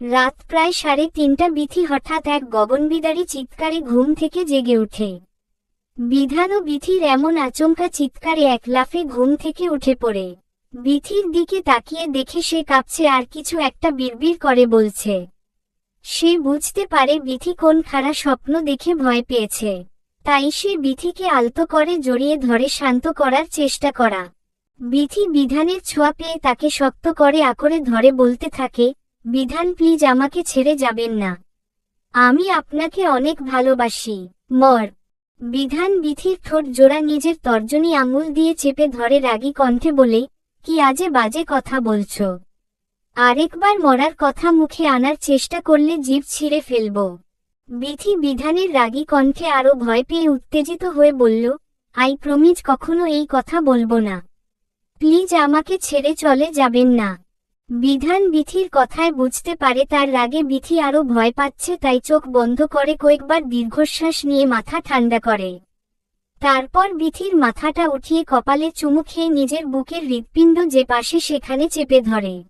রাত প্রায় সাড়ে তিনটা বিথি হঠাৎ এক গগনবিদারী চিৎকারে ঘুম থেকে জেগে ওঠে। বিধান ও বিথির এমন আচমকা চিৎকারে এক লাফে ঘুম থেকে উঠে পড়ে। বিথির দিকে তাকিয়ে দেখে সে কাঁপছে আর কিছু একটা বিড়বিড় করে বলছে। সে বুঝতে পারে বিথি কোন খাড়া স্বপ্ন দেখে ভয় পেয়েছে। তাই সে বিথিকে আলতো করে জড়িয়ে ধরে শান্ত করার চেষ্টা করা। বিথি বিধানের ছোঁয়া পেয়ে তাকে শক্ত করে আকরে ধরে বলতে থাকে বিধান প্লিজ আমাকে ছেড়ে যাবেন না। আমি আপনাকে অনেক ভালোবাসি। মর। বিধান বিথির ঠোঁট জোড়া নিজের তর্জনী আঙুল দিয়ে চেপে ধরে রাগী কণ্ঠে বলে, কি আজে বাজে কথা বলছ? আরেকবার মরার কথা মুখে আনার চেষ্টা করলে জীব ছিঁড়ে ফেলব। বিথি বিধানের রাগী কণ্ঠে আরও ভয় পেয়ে উত্তেজিত হয়ে বলল, আই প্রমিজ, কখনো এই কথা বলব না। প্লিজ আমাকে ছেড়ে চলে যাবেন না। বিধান বিথির কথায় বুঝতে পারে তার রাগে বিথি আরও ভয় পাচ্ছে তাই চোখ বন্ধ করে কয়েকবার দীর্ঘশ্বাস নিয়ে মাথা ঠান্ডা করে। তারপর বিথির মাথাটা উঠিয়ে কপালে চুমু খেয়ে নিজের বুকের হৃৎপিণ্ড যে পাশে সেখানে চেপে ধরে।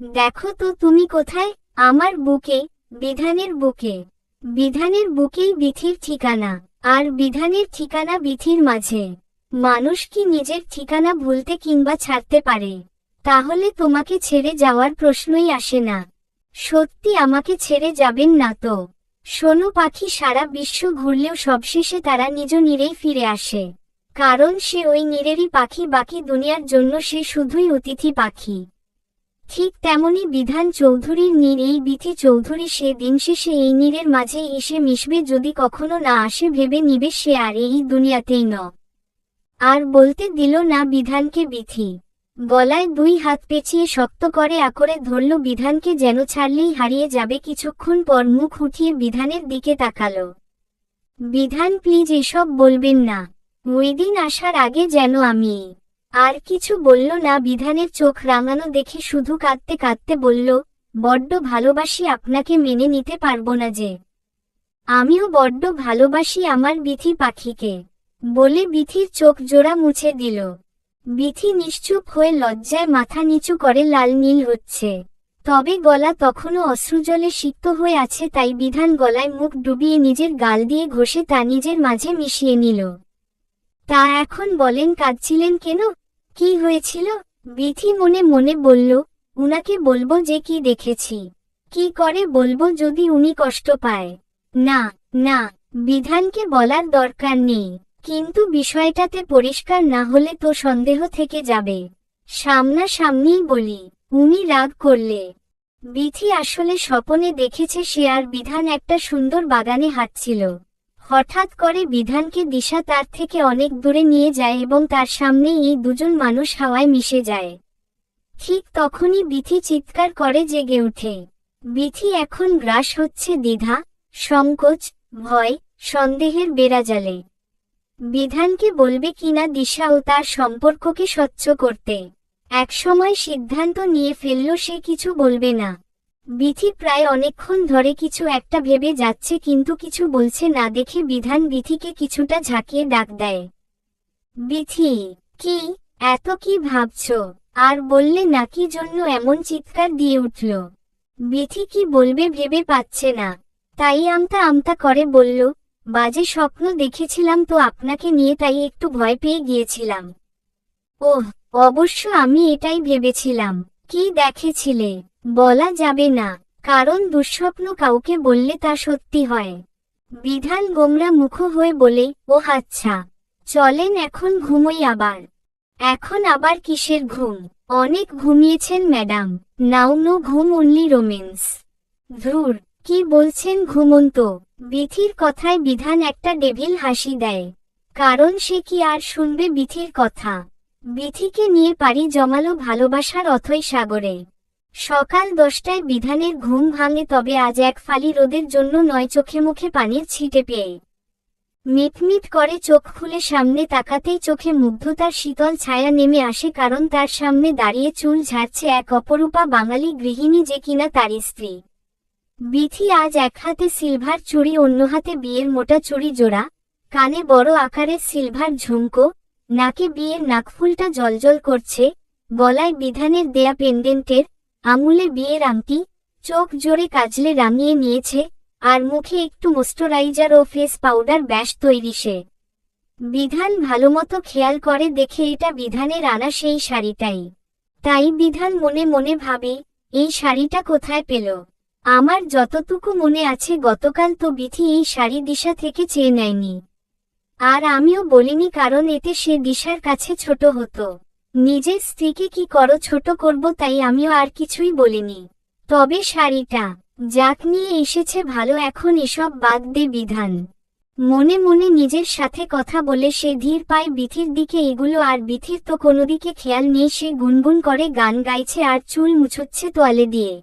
দেখো তো তুমি কোথায়? আমার বুকে, বিধানের বুকে। বিধানের বুকেই বিথির ঠিকানা, আর বিধানের ঠিকানা বিথির মাঝে। মানুষ কি নিজের ঠিকানা ভুলতে কিংবা ছাড়তে পারে? তাহলে তোমাকে ছেড়ে যাওয়ার প্রশ্নই আসে না। সত্যি আমাকে ছেড়ে যাবেন না তো। সোনু পাখি সারা বিশ্ব ঘুরলেও সবশেষে তারা নিজ নীরেই ফিরে আসে। কারণ সে ওই নীরেরই পাখি, বাকি দুনিয়ার জন্য সে শুধুই অতিথি পাখি। ঠিক তেমনি বিধান চৌধুরীর নীর, এই বিথি চৌধুরী সে দিন শেষে এই নীরের মাঝে এসে মিশবে যদি কখনো না আসে ভেবে নিবে সে আর এই দুনিয়াতেই ন। আর বলতে দিল না বিধানকে বিথি গলায় দুই হাত পেঁচিয়ে শক্ত করে আকরে ধরল বিধানকে যেন ছাড়লেই হারিয়ে যাবে কিছুক্ষণ পর মুখ উঠিয়ে বিধানের দিকে তাকালো। বিধান প্লিজ এসব বলবেন না। ওই দিন আসার আগে যেন আমি আর কিছু বলল না, বিধানের চোখ রাঙানো দেখে শুধু কাঁদতে কাঁদতে বলল, বড্ড ভালোবাসি আপনাকে, মেনে নিতে পারব না যে। আমিও বড্ড ভালোবাসি আমার বিথি পাখিকে, বলে বিথির চোখ জোড়া মুছে দিল। বিথি নিশ্চুপ হয়ে লজ্জায় মাথা নিচু করে লাল নীল হচ্ছে। তবে গলা তখনও অশ্রুজলে সিক্ত হয়ে আছে তাই বিধান গলায় মুখ ডুবিয়ে নিজের গাল দিয়ে ঘষে তা নিজের মাঝে মিশিয়ে নিল। তা এখন বলেন কাঁদছিলেন কেন? কি হয়েছিল? বিথি মনে মনে বলল, উনাকে বলব যে কি দেখেছি। কি করে বলব যদি উনি কষ্ট পায়? না না, বিধানকে বলার দরকার নেই। কিন্তু বিষয়টাতে পরিষ্কার না হলে তো সন্দেহ থেকে যাবে। সামনাসামনিই বলি, উনি রাগ করলে। বিথি আসলে স্বপনে দেখেছে সে আর বিধান একটা সুন্দর বাগানে হাঁটছিল। হঠাৎ করে বিধানকে দিশা তার থেকে অনেক দূরে নিয়ে যায় এবং তার সামনে এই দুজন মানুষ হাওয়ায় মিশে যায়। ঠিক তখনই বিথি চিৎকার করে জেগে ওঠে। বিথি এখন গ্রাস হচ্ছে দ্বিধা, সংকোচ, ভয়, সন্দেহের বেড়াজালে। বিধানকে বলবে কিনা দিশা ও তার সম্পর্ককে স্বচ্ছ করতে। একসময় সিদ্ধান্ত নিয়ে ফেলল সে কিছু বলবে না। বিথি প্রায় অনেকক্ষণ ধরে কিছু একটা ভেবে যাচ্ছে কিন্তু কিছু বলছে না দেখে বিধান বিথিকে কিছুটা ঝাঁকিয়ে ডাক দেয়। বিথি কি? এত কি ভাবছ? আর বললে নাকি জন্য এমন চিৎকার দিয়ে উঠল? বিথি কি বলবে ভেবে পাচ্ছে না। তাই আমতা আমতা করে বলল বাজে স্বপ্ন দেখেছিলাম তো আপনাকে নিয়ে তাই একটু ভয় পেয়ে গিয়েছিলাম। ওহ, অবশ্য আমি এটাই ভেবেছিলাম। কি দেখেছিলে? বলা যাবে না। কারণ দুঃস্বপ্ন কাউকে বললে তা সত্যি হয়। বিধান গোমরা মুখ হয়ে বলে ও আচ্ছা। চলেন এখন ঘুমোই আবার। এখন আবার কিসের ঘুম? অনেক ঘুমিয়েছেন, ম্যাডাম। নাও, নো ঘুম, অনলি রোমেন্স ধুর কি বলছেন ঘুমন্ত? বিথির কথায় বিধান একটা ডেভিল হাসি দেয়। কারণ সে কি আর শুনবে বিথির কথা? বিথিকে নিয়ে পারি জমালো ভালোবাসার অথই সাগরে। সকাল দশটায় বিধানের ঘুম ভাঙে তবে আজ এক ফালি রোদের জন্য নয় চোখে মুখে পানির ছিটে পেয়ে। মিটমিট করে চোখ খুলে সামনে তাকাতেই চোখে মুগ্ধতার শীতল ছায়া নেমে আসে কারণ তার সামনে দাঁড়িয়ে চুল ঝাড়ছে এক অপরূপা বাঙালি গৃহিণী যে কিনা তার স্ত্রী। বিথি আজ এক হাতে সিলভার চুড়ি, অন্য হাতে বিয়ের মোটা চুড়ি জোড়া। কানে বড় আকারের সিলভার ঝুমকো, নাকে বিয়ের নাকফুলটা জলজল করছে। গলায় বিধানের দেয়া পেন্ডেন্টের আঙুলে বিয়ের আংটি, চোখ জোরে কাজলে রাঙিয়ে নিয়েছে, আর মুখে একটু ময়েশ্চারাইজার ও ফেস পাউডার ব্যাস তৈরি সে। বিধান ভালোমতো খেয়াল করে দেখে এটা বিধানের আনা সেই শাড়িটাই। তাই বিধান মনে মনে ভাবে, এই শাড়িটা কোথায় পেল? আমার যতটুকু মনে আছে গতকাল তো বিথি এই শাড়ি দিশা থেকে চেয়ে নেয়নি। আর আমিও বলিনি কারণ এতে সে দিশার কাছে ছোট হতো। নিজের স্ত্রীকে কি করো ছোট করব তাই আমিও আর কিছুই বলিনি। তবে শাড়িটা, যাক নিয়ে এসেছে ভালো এখন এসব বাদ দে বিধান। মনে মনে নিজের সাথে কথা বলে সে ধীর পায় বিথির দিকে এগুলো আর বিথির তো কোনো দিকে খেয়াল নেই সে গুনগুন করে গান গাইছে আর চুল মুছোচ্ছে তোয়ালে দিয়ে।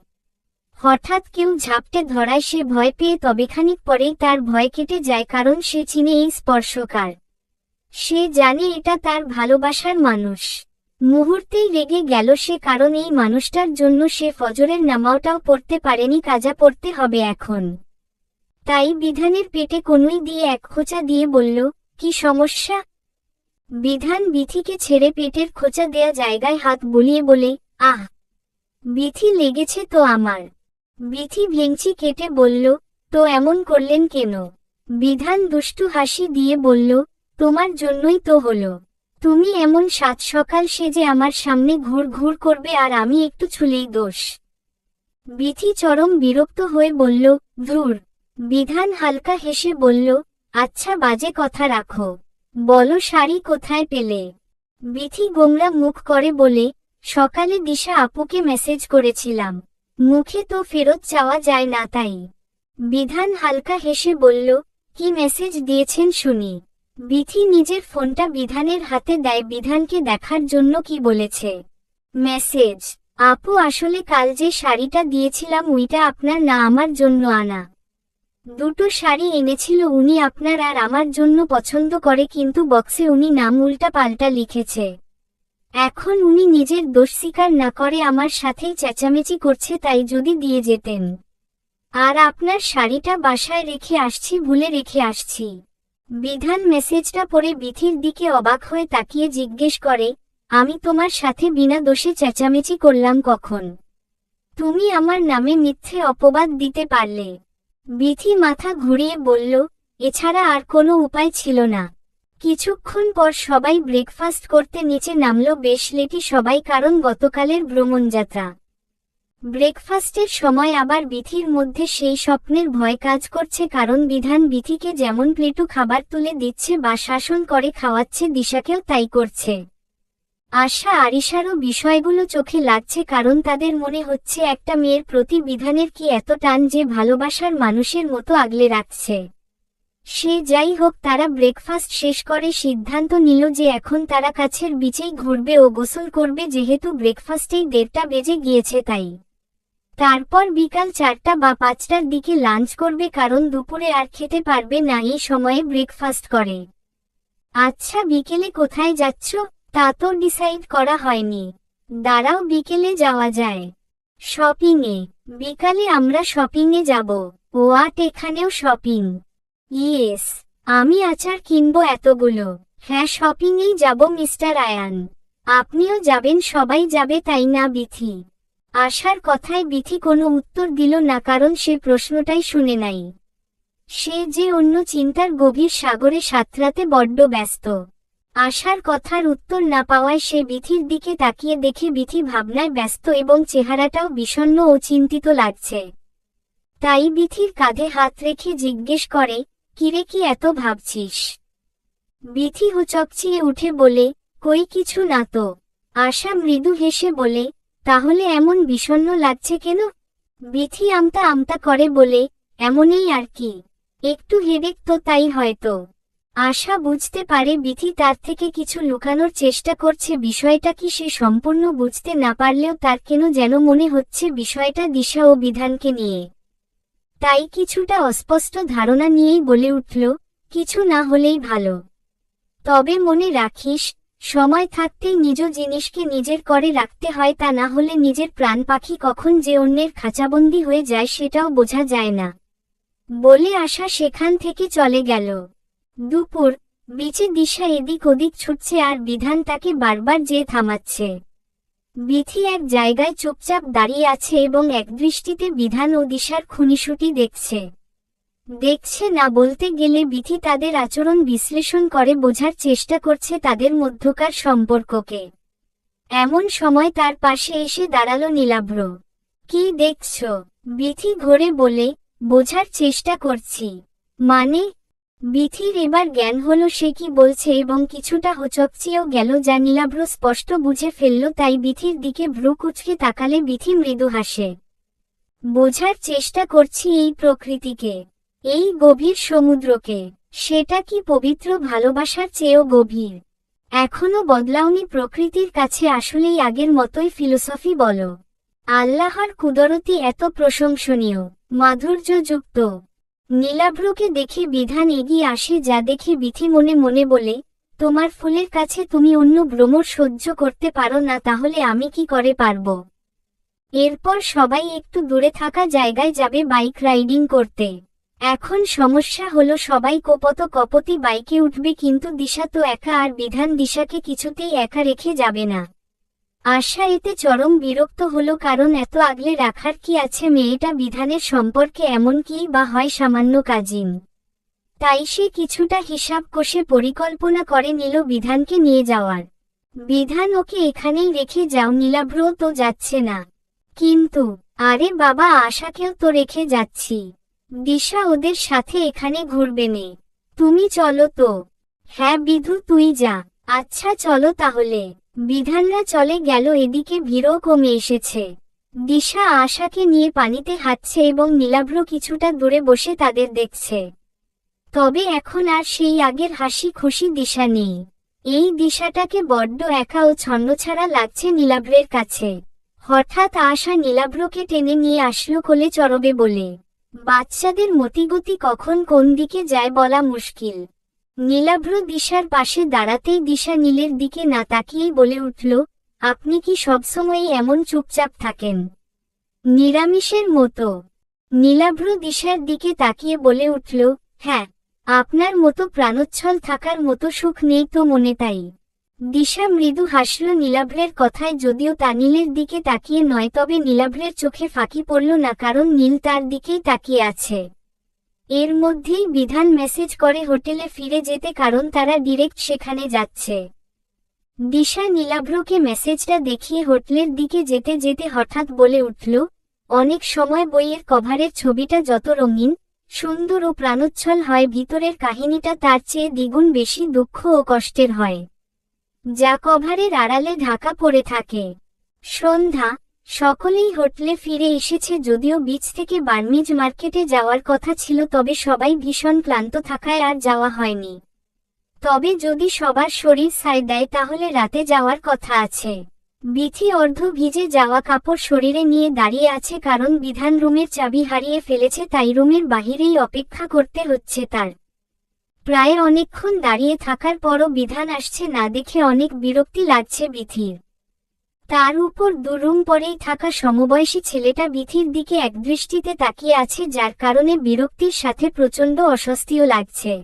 হঠাৎ কেউ ঝাপটে ধরায় সে ভয় পেয়ে তবে খানিক পরেই তার ভয় কেটে যায় কারণ সে চিনে এই স্পর্শকার। সে জানে এটা তার ভালোবাসার মানুষ। মুহূর্তেই রেগে গেল সে কারণ এই মানুষটার জন্য সে ফজরের নামাওটাও পড়তে পারেনি কাজা পড়তে হবে এখন। তাই বিধানের পেটে কনুই দিয়ে এক খোঁচা দিয়ে বলল, কি সমস্যা? বিধান বিথিকে ছেড়ে পেটের খোঁচা দেয়া জায়গায় হাত বুলিয়ে বলে, আহ, বিথি লেগেছে তো আমার। বিথি ভেংচি কেটে বলল, তো এমন করলেন কেন? বিধান দুষ্টু হাসি দিয়ে বলল, তোমার জন্যই তো হলো। তুমি এমন সাত সকাল সেজে আমার সামনে ঘুর ঘুর করবে আর আমি একটু ছুলেই দোষ। বিথি চরম বিরক্ত হয়ে বলল, ধুর। বিধান হালকা হেসে বলল আচ্ছা বাজে কথা রাখো। বলো শাড়ি কোথায় পেলে? বিথি গোমরা মুখ করে বলে, সকালে দিশা আপুকে মেসেজ করেছিলাম। মুখে তো ফেরত চাওয়া যায় না তাই। বিধান হালকা হেসে বলল, কি মেসেজ দিয়েছেন শুনি। বিথি নিজের ফোনটা বিধানের হাতে দেয়, বিধানকে দেখার জন্য কি বলেছে? মেসেজ আপু, আসলে কাল যে শাড়িটা দিয়েছিলাম উইটা আপনার না, আমার জন্য আনা। দুটো শাড়ি এনেছিল উনি আপনার আর আমার জন্য পছন্দ করে, কিন্তু বক্সে উনি নাম উল্টা পাল্টা লিখেছে। এখন উনি নিজের দোষ স্বীকার না করে আমার সাথেই চেঁচামেচি করছে তাই যদি দিয়ে যেতেন। আর আপনার শাড়িটা বাসায় রেখে আসছি, ভুলে রেখে আসছি। বিধান মেসেজটা পড়ে বিথির দিকে অবাক হয়ে তাকিয়ে জিজ্ঞেস করে, আমি তোমার সাথে বিনা দোষে চেঁচামেচি করলাম কখন? তুমি আমার নামে মিথ্যে অপবাদ দিতে পারলে। বিথি মাথা ঘুরিয়ে বলল, এছাড়া আর কোনো উপায় ছিল না। কিছুক্ষণ পর সবাই ব্রেকফাস্ট করতে নিচে নামল, বেশ লেটি সবাই কারণ গতকালের ভ্রমণযাত্রা। ব্রেকফাস্টের সময় আবার বিথির মধ্যে সেই স্বপ্নের ভয় কাজ করছে কারণ বিধান বিথিকে যেমন প্লেটু খাবার তুলে দিচ্ছে বা শাসন করে খাওয়াচ্ছে, দিশাকেও তাই করছে। আশা আরিশারও বিষয়গুলো চোখে লাগছে কারণ তাদের মনে হচ্ছে একটা মেয়ের প্রতি বিধানের কি এত টান যে ভালোবাসার মানুষের মতো আগলে রাখছে। সে যাই হোক, তারা ব্রেকফাস্ট শেষ করে সিদ্ধান্ত নিল যে এখন তারা কাছের বিচেই ঘুরবে ও গোসল করবে, যেহেতু ব্রেকফাস্টেই দেড়টা বেজে গিয়েছে তাই। তারপর বিকাল চারটা বা পাঁচটার দিকে লাঞ্চ করবে, কারণ দুপুরে আর খেতে পারবে না, এই সময়ে ব্রেকফাস্ট করে। আচ্ছা বিকেলে কোথায় যাচ্ছ? তা তো ডিসাইড করা হয়নি। দাঁড়াও, বিকেলে যাওয়া যায়। শপিংয়ে। বিকালে আমরা শপিংয়ে যাব। ওয়াট, এখানেও শপিং। ইয়েস আমি আচার কিনবো এতগুলো। হ্যাঁ শপিংয়েই যাব মিস্টার আয়ান আপনিও যাবেন, সবাই যাবে, তাই না, বিথি? আশার কথায় বিথি কোনো উত্তর দিল না, কারণ সে প্রশ্নটাই শুনে নাই। সে যে অন্য চিন্তার গভীর সাগরে সাঁতরাতে বড্ড ব্যস্ত। আশার কথার উত্তর না পাওয়ায় সে বিথির দিকে তাকিয়ে দেখে বিথি ভাবনায় ব্যস্ত এবং চেহারাটাও বিষণ্ণ ও চিন্তিত লাগছে। তাই বিথির কাঁধে হাত রেখে জিজ্ঞেস করে কিরে কি এত ভাবছিস? বিথি হুচকচিয়ে উঠে বলে, কই কিছু না তো। আশা মৃদু হেসে বলে, তাহলে এমন বিষণ্ণ লাগছে কেন? বিথি আমতা আমতা করে বলে, এমনই আর কি। একটু হেডেক তো তাই হয়তো। আশা বুঝতে পারে বিথি তার থেকে কিছু লুকানোর চেষ্টা করছে, বিষয়টা কি সে সম্পূর্ণ বুঝতে না পারলেও তার কেন যেন মনে হচ্ছে বিষয়টা দিশা ও বিধানকে নিয়ে। তাই কিছুটা অস্পষ্ট ধারণা নিয়েই বলে উঠল, কিছু না হলেই ভালো। তবে মনে রাখিস, সময় থাকতেই নিজ জিনিসকে নিজের করে রাখতে হয় তা না হলে নিজের প্রাণ পাখি কখন যে অন্যের খাঁচাবন্দি হয়ে যায় সেটাও বোঝা যায় না। বলে আসা সেখান থেকে চলে গেল। দুপুর, বিচে দিশা এদিক ওদিক ছুটছে আর বিধান তাকে বারবার যে থামাচ্ছে। বিথি এক জায়গায় চুপচাপ দাঁড়িয়ে আছে এবং একদৃষ্টিতে বিধান ও দিশার খুনিশুটি দেখছে। দেখছে না বলতে গেলে বিথি তাদের আচরণ বিশ্লেষণ করে, বোঝার চেষ্টা করছে তাদের মধ্যকার সম্পর্ককে। এমন সময় তার পাশে এসে দাঁড়াল নীলাভ্র। কি দেখছ? বিথি ঘরে বলে, বোঝার চেষ্টা করছি। মানে? বিথির এবার জ্ঞান হলো সে কি বলছে এবং কিছুটা হোচকচিয়েও গেল যা নীলাভ্র স্পষ্ট বুঝে ফেলল তাই বিথির দিকে ভ্রু কুচকে তাকালে বিথি মৃদু হাসে। বোঝার চেষ্টা করছি এই প্রকৃতিকে, এই গভীর সমুদ্রকে, সেটা কি পবিত্র ভালোবাসার চেয়েও গভীর? এখনও বদলাওনি প্রকৃতির কাছে আসলেই আগের মতোই ফিলোসফি বলো। আল্লাহর কুদরতি এত প্রশংসনীয়, মাধুর্যযুক্ত। নীলাভ্রকে দেখে বিধান এগিয়ে আসে যা দেখে বিথি মনে মনে বলে, তোমার ফুলের কাছে তুমি অন্য ভ্রমর সহ্য করতে পারো না, তাহলে আমি কি করে পারব? এরপর সবাই একটু দূরে থাকা জায়গায় যাবে বাইক রাইডিং করতে। এখন সমস্যা হলো সবাই কপত কপতি বাইকে উঠবে, কিন্তু দিশা তো একা, আর বিধান দিশাকে কিছুতেই একা রেখে যাবে না। আশা এতে চরম বিরক্ত হলো কারণ এত আগলে রাখার কি আছে মেয়েটা বিধানের সম্পর্কে এমন কি বা হয় সামান্য কাজিন। তাই সে কিছুটা হিসাব কষে পরিকল্পনা করে নিল বিধানকে নিয়ে যাওয়ার। বিধান ওকে এখানেই রেখে যাও, নীলাভ্র তো যাচ্ছে না। কিন্তু, আরে বাবা, আশাকেও তো রেখে যাচ্ছি। দিশা ওদের সাথে এখানে ঘুরবে নে। তুমি চলো তো। হ্যাঁ বিধু, তুই যা। আচ্ছা চলো তাহলে। বিধানরা চলে গেল এদিকে ভিড়ও কমে এসেছে। দিশা আশাকে নিয়ে পানিতে হাঁটছে এবং নীলাভ্র কিছুটা দূরে বসে তাদের দেখছে। তবে এখন আর সেই আগের হাসি খুশি দিশা নেই। এই দিশাটাকে বড্ড একা ও ছন্নছাড়া লাগছে নীলাভ্রের কাছে। হঠাৎ আশা নীলাভ্রকে টেনে নিয়ে আসলো কোলে চরবে বলে। বাচ্চাদের মতিগতি কখন কোন দিকে যায় বলা মুশকিল। নীলাভ্র দিশার পাশে দাঁড়াতেই দিশা নীলের দিকে না তাকিয়েই বলে উঠল, আপনি কি সবসময়ই এমন চুপচাপ থাকেন? নিরামিষের মতো। নীলাভ্র দিশার দিকে তাকিয়ে বলে উঠল হ্যাঁ আপনার মতো প্রাণোচ্ছল থাকার মতো সুখ নেই তো মনে তাই। দিশা মৃদু হাসল নীলাভ্রের কথায়, যদিও তা নীলের দিকে তাকিয়ে নয়, তবে নীলাভ্রের চোখে ফাঁকি পড়ল না, কারণ নীল তার দিকেই তাকিয়ে আছে। এর মধ্যেই বিধান মেসেজ করে হোটেলে ফিরে যেতে কারণ তারা ডিরেক্ট সেখানে যাচ্ছে। দিশা নীলাভ্রকে মেসেজটা দেখিয়ে হোটেলের দিকে যেতে যেতে হঠাৎ বলে উঠল, অনেক সময় বইয়ের কভারের ছবিটা যত রঙিন, সুন্দর ও প্রাণোচ্ছল হয়, ভিতরের কাহিনীটা তার চেয়ে দ্বিগুণ বেশি দুঃখ ও কষ্টের হয়। যা কভারের আড়ালে ঢাকা পড়ে থাকে। সন্ধ্যা সকলেই হোটেলে ফিরে এসেছে যদিও বিচ থেকে বার্মিজ মার্কেটে যাওয়ার কথা ছিল, তবে সবাই ভীষণ ক্লান্ত থাকায় আর যাওয়া হয়নি। তবে যদি সবার শরীর সাই দেয়, তাহলে রাতে যাওয়ার কথা আছে। বিথি অর্ধ ভিজে যাওয়া কাপড় শরীরে নিয়ে দাঁড়িয়ে আছে কারণ বিধান রুমের চাবি হারিয়ে ফেলেছে, তাই রুমের বাহিরেই অপেক্ষা করতে হচ্ছে তার। প্রায় অনেকক্ষণ দাঁড়িয়ে থাকার পরও বিধান আসছে না দেখে অনেক বিরক্তি লাগছে বিথির। তার উপর দুরুম পরেই থাকা সমবয়সী ছেলেটা বিথির দিকে একদৃষ্টিতে তাকিয়ে আছে যার কারণে বিরক্তির সাথে প্রচণ্ড অস্বস্তিও লাগছে।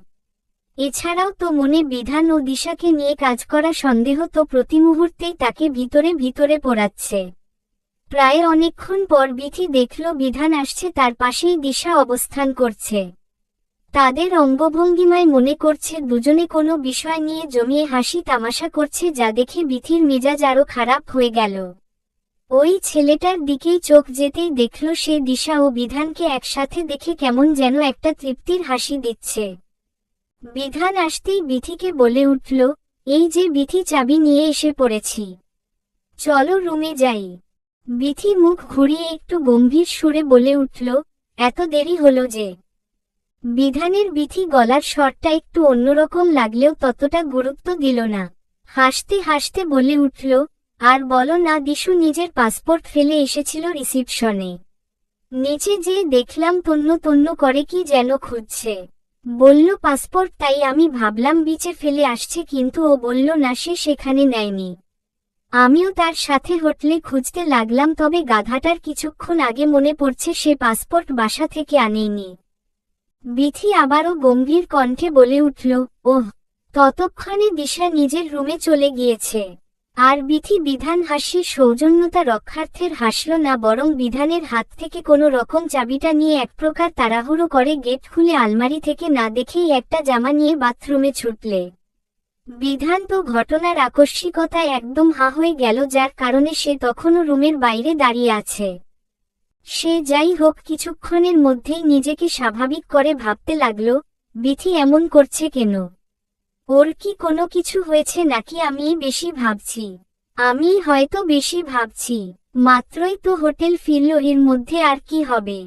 এছাড়াও তো মনে বিধান ও দিশাকে নিয়ে কাজ করা সন্দেহ তো প্রতি মুহূর্তেই তাকে ভিতরে ভিতরে পড়াচ্ছে। প্রায় অনেকক্ষণ পর বিথি দেখল বিধান আসছে তার পাশেই দিশা অবস্থান করছে। তাদের অঙ্গভঙ্গিমায় মনে করছে দুজনে কোনো বিষয় নিয়ে জমিয়ে হাসি তামাশা করছে যা দেখে বিথির মেজাজ আরও খারাপ হয়ে গেল। ওই ছেলেটার দিকেই চোখ যেতেই দেখল সে দিশা ও বিধানকে একসাথে দেখে কেমন যেন একটা তৃপ্তির হাসি দিচ্ছে। বিধান আসতেই বিথিকে বলে উঠল, এই যে বিথি, চাবি নিয়ে এসে পড়েছি। চলো রুমে যাই। বিথি মুখ ঘুরিয়ে একটু গম্ভীর সুরে বলে উঠল, এত দেরি হলো যে। বিধানের বিথি গলার স্বরটা একটু অন্যরকম লাগলেও ততটা গুরুত্ব দিল না। হাসতে হাসতে বলে উঠল, আর বলো না, দিশু নিজের পাসপোর্ট ফেলে এসেছিল রিসিপশনে। নিচে যেয়ে দেখলাম তন্ন তন্ন করে কি যেন খুঁজছে। বলল, পাসপোর্ট তাই আমি ভাবলাম বিচে ফেলে আসছে, কিন্তু ও বলল, না, সে সেখানে নেয়নি। আমিও তার সাথে হোটেলে খুঁজতে লাগলাম, তবে গাধাটার কিছুক্ষণ আগে মনে পড়ছে সে পাসপোর্ট বাসা থেকে আনেনি। বিথি আবারও গম্ভীর কণ্ঠে বলে উঠল, ওহ, ততক্ষণে দিশা নিজের রুমে চলে গিয়েছে। আর বিথি বিধান হাসির সৌজন্যতা রক্ষার্থের হাসল না, বরং বিধানের হাত থেকে কোনো রকম চাবিটা নিয়ে এক প্রকার তাড়াহুড়ো করে গেট খুলে আলমারি থেকে না দেখেই একটা জামা নিয়ে বাথরুমে ছুটলে। বিধান তো ঘটনার আকস্মিকতায় একদম হা হয়ে গেল, যার কারণে সে তখনও রুমের বাইরে দাঁড়িয়ে আছে। সে যাই হোক কিছুক্ষণের মধ্যেই নিজেকে স্বাভাবিক করে ভাবতে লাগল, বিথি এমন করছে কেন? ওর কি কোনো কিছু হয়েছে নাকি আমি বেশি ভাবছি? আমি হয়তো বেশি ভাবছি, মাত্রই তো হোটেল ফিরল, এর মধ্যে আর কি হবে?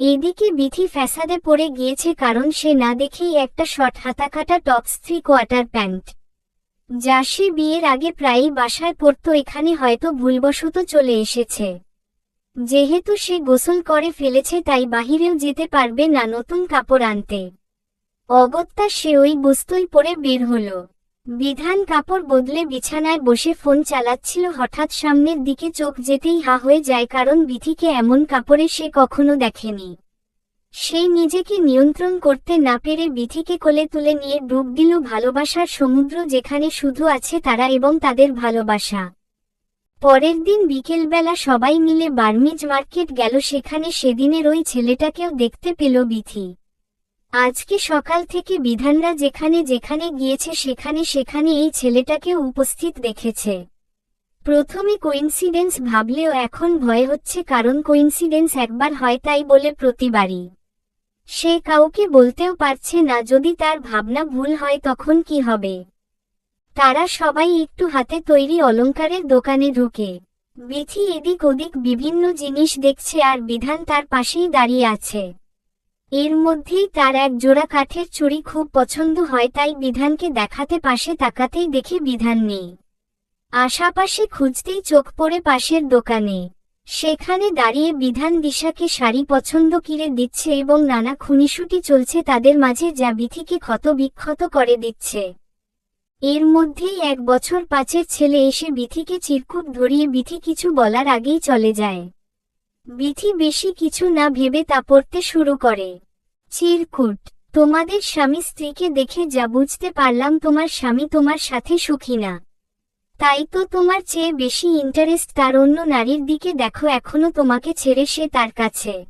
এদিকে বিথি ফ্যাসাদে পড়ে গিয়েছে কারণ সে না দেখেই একটা শর্ট হাতাকাটা টপস থ্রি কোয়ার্টার প্যান্ট। যা সে বিয়ের আগে প্রায়ই বাসায় পড়তো এখানে হয়তো ভুলবশত চলে এসেছে। যেহেতু সে গোসল করে ফেলেছে তাই বাহিরেও যেতে পারবে না নতুন কাপড় আনতে। অগত্যা সে ওই বস্তুই পরে বের হল। বিধান কাপড় বদলে বিছানায় বসে ফোন চালাচ্ছিল, হঠাৎ সামনের দিকে চোখ যেতেই হা হয়ে যায় কারণ বিথিকে এমন কাপড়ে সে কখনো দেখেনি। সেই নিজেকে নিয়ন্ত্রণ করতে না পেরে বিথিকে কোলে তুলে নিয়ে ডুব দিল ভালোবাসার সমুদ্র যেখানে শুধু আছে তারা এবং তাদের ভালোবাসা। পরের দিন বিকেলবেলা সবাই মিলে বার্মিজ মার্কেট গেল, সেখানে সেদিনের ওই ছেলেটাকেও দেখতে পেল বিথি। আজকে সকাল থেকে বিধানরা যেখানে যেখানে গিয়েছে, সেখানে সেখানে এই ছেলেটাকেও উপস্থিত দেখেছে। প্রথমে কোইন্সিডেন্স ভাবলেও এখন ভয় হচ্ছে, কারণ কোইন্সিডেন্স একবার হয় তাই বলে প্রতিবারই। সে কাউকে বলতেও পারছে না, যদি তার ভাবনা ভুল হয় তখন কি হবে? তারা সবাই একটু হাতে তৈরি অলংকারের দোকানে ঢুকে। বিথি এদিক ওদিক বিভিন্ন জিনিস দেখছে আর বিধান তার পাশেই দাঁড়িয়ে আছে। এর মধ্যেই তার এক জোড়া কাঠের চুড়ি খুব পছন্দ হয় তাই বিধানকে দেখাতে পাশে তাকাতেই দেখে বিধান নেই। আশাপাশে খুঁজতেই চোখ পড়ে পাশের দোকানে। সেখানে দাঁড়িয়ে বিধান দিশাকে শাড়ি পছন্দ কিরে দিচ্ছে এবং নানা খুনিশুটি চলছে তাদের মাঝে যা বিথিকে ক্ষত বিক্ষত করে দিচ্ছে। এর মধ্যেই এক বছর পাঁচের ছেলে এসে বিথিকে চিরকুট ধরিয়ে বিথি কিছু বলার আগেই চলে যায়। বিথি বেশি কিছু না ভেবে তা পড়তে শুরু করে। চিরকুট, তোমাদের স্বামী স্ত্রীকে দেখে যা বুঝতে পারলাম তোমার স্বামী তোমার সাথে সুখী না। তাই তো তোমার চেয়ে বেশি ইন্টারেস্ট তার অন্য নারীর দিকে দেখো এখনও তোমাকে ছেড়ে সে তার কাছে।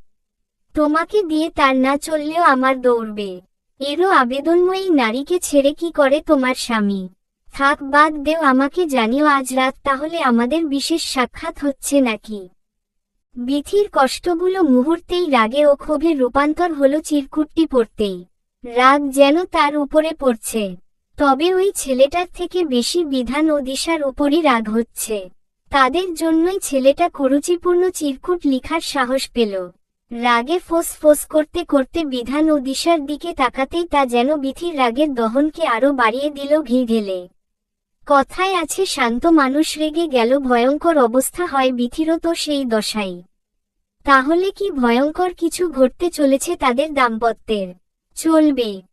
তোমাকে দিয়ে তার না চললেও আমার দৌড়বে। এরও আবেদনময়ী নারীকে ছেড়ে কি করে তোমার স্বামী? থাক, বাদ দেও, আমাকে জানিও আজ রাত তাহলে আমাদের বিশেষ সাক্ষাৎ হচ্ছে নাকি? বিথির কষ্টগুলো মুহূর্তেই রাগে ও ক্ষোভে রূপান্তর হল চিরকুটটি পড়তেই। রাগ যেন তার উপরে পড়ছে। তবে ওই ছেলেটার থেকে বেশি বিধান ও দিশার উপরই রাগ হচ্ছে। তাদের জন্যই ছেলেটা কুরুচিপূর্ণ চিরকুট লিখার সাহস পেল। রাগে ফোস ফোস করতে করতে বিধান ও দিশার দিকে তাকাতেই তা যেন বিথির রাগের দহনকে আরও বাড়িয়ে দিল ঘি ঢেলে। কথায় আছে, শান্ত মানুষ রেগে গেল, ভয়ঙ্কর অবস্থা হয় বিথিরও তো সেই দশাই। তাহলে কি ভয়ঙ্কর কিছু ঘটতে চলেছে তাদের দাম্পত্যের? চলবে।